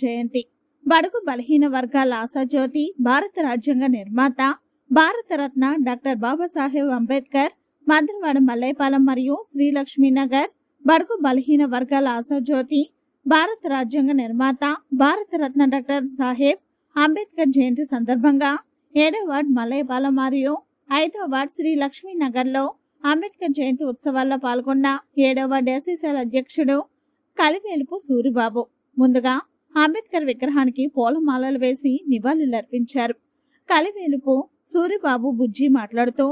జయంతి. బడుగు బలహీన వర్గాల ఆశాజ్యోతి భారత రాజ్యాంగ నిర్మాత భారతరత్న డాక్టర్ బాబాసాహెబ్ అంబేద్కర్ మద్రవాడ మల్లైపాలెం మరియు శ్రీలక్ష్మీనగర్ బడుగు బలహీన వర్గాల ఆశాజ్యోతి భారత రాజ్యాంగ నిర్మాత భారతరత్న డాక్టర్ సాహెబ్ అంబేద్కర్ జయంతి సందర్భంగా ఏడో వార్డ్ మల్లైపాలెం మరియు ఐదో వార్డ్ శ్రీ లక్ష్మీనగర్లో అంబేద్కర్ జయంతి ఉత్సవాల్లో పాల్గొన్న ఏడవ వార్డ్ అధ్యక్షుడు కలివేలుపు సూరిబాబు. ముందుగా అంబేద్కర్ విగ్రహానికి పూలమాలలు వేసి నివాళులర్పించారు. కలివేలుపు సూరిబాబు బుజ్జి మాట్లాడుతూ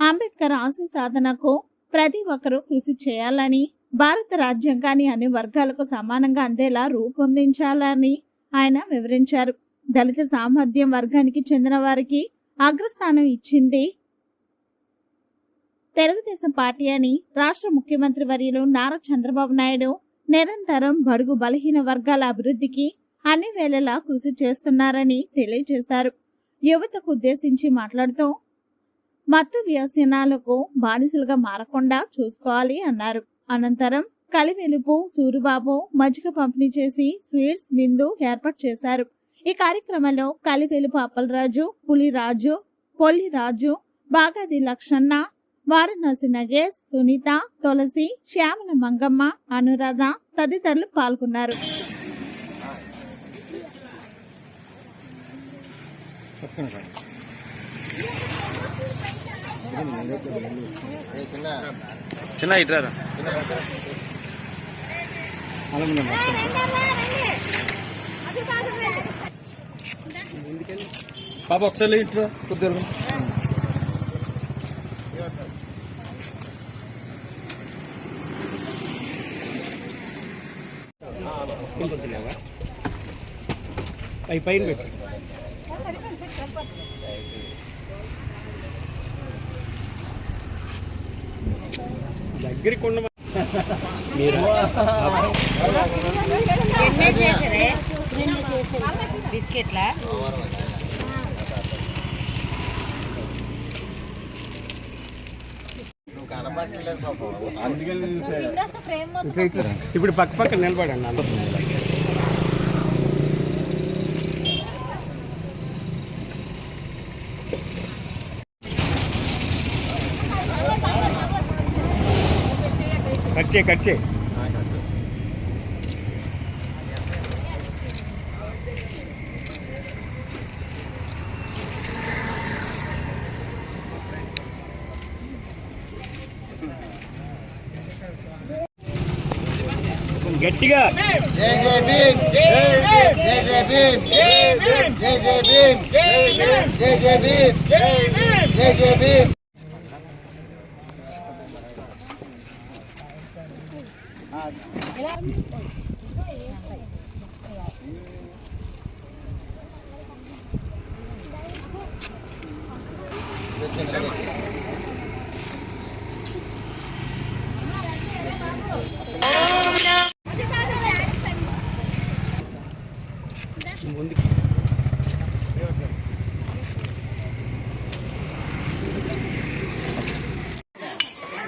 అంబేద్కర్ ఆశయ సాధనకు ప్రతి ఒక్కరూ కృషి చేయాలని భారత రాజ్యాంగాన్ని అన్ని వర్గాలకు సమానంగా అందేలా రూపొందించాలని ఆయన వివరించారు. దళిత సామర్థ్యం వర్గానికి చెందిన వారికి అగ్రస్థానం ఇచ్చింది తెలుగుదేశం పార్టీ అని రాష్ట్ర ముఖ్యమంత్రి వర్యులు నారా చంద్రబాబు నాయుడు నిరంతరం బడుగు బలహీన వర్గాల అభివృద్ధికి అన్ని వేళలా కృషి చేస్తున్నారని తెలియజేశారు. యువతకు ఉద్దేశించి మాట్లాడుతూ మత్తు వ్యసనాలకు బానిసలుగా మారకుండా చూసుకోవాలి అన్నారు. అనంతరం కలివెలుపు సూరిబాబు మజ్జిగ పంపిణీ చేసి స్వీట్స్ విందు ఏర్పాటు చేశారు. ఈ కార్యక్రమంలో కలివెలుపు అప్పలరాజు పులిరాజు పొల్లిరాజు బాగాది లక్షణ వారణాసి నగేష్ సునీత తులసి శ్యామల మంగమ్మ అనురాధ తదితరులు పాల్గొన్నారు. చిన్న ఇట్రారా పాప ఒకసారి ఇట్రా కొద్దిగా పై పైన పెట్టు. దగ్గరికి ఉండ మీరు? బిస్కెట్లా. ఇప్పుడు పక్క పక్క నిలబడండి అందరూ. కట్ చేయి కట్ చేయి. గట్టిగా జై జై భీమ్ జై జై భీమ్ జై జై భీమ్ జై జై భీమ్ జై జై భీమ్ ముందు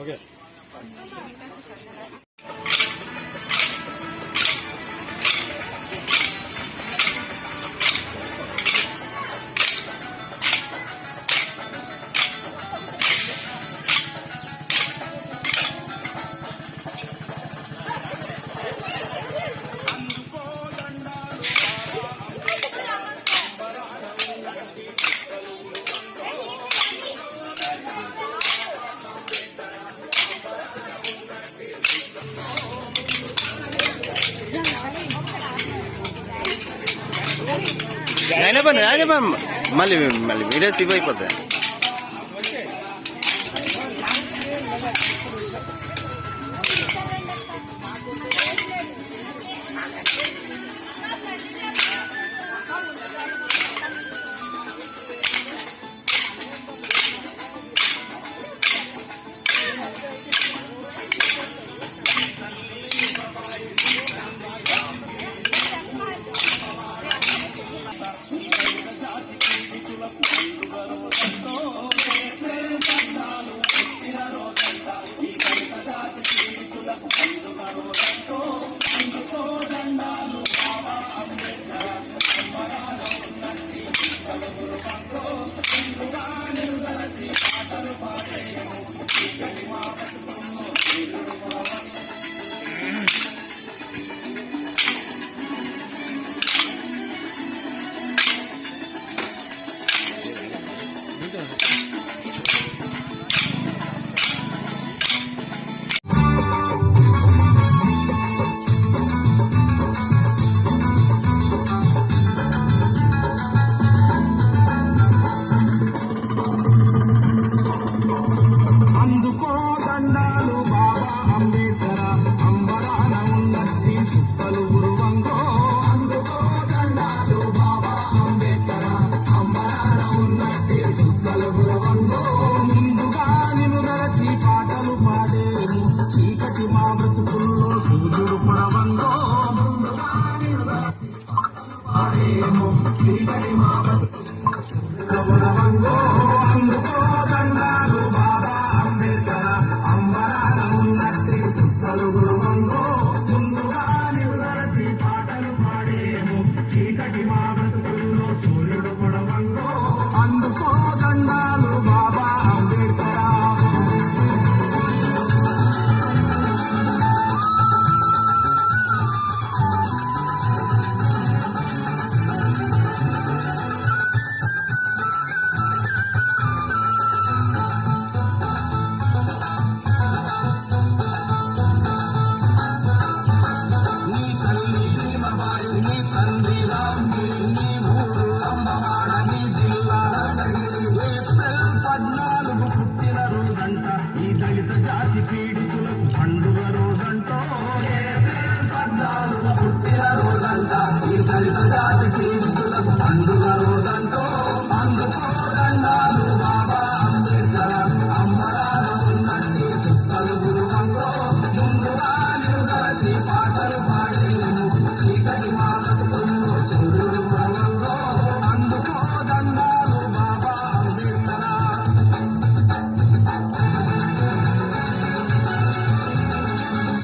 ఓకే. ఆయన పని ఆయన మళ్ళీ మళ్ళీ వీడియో సివ్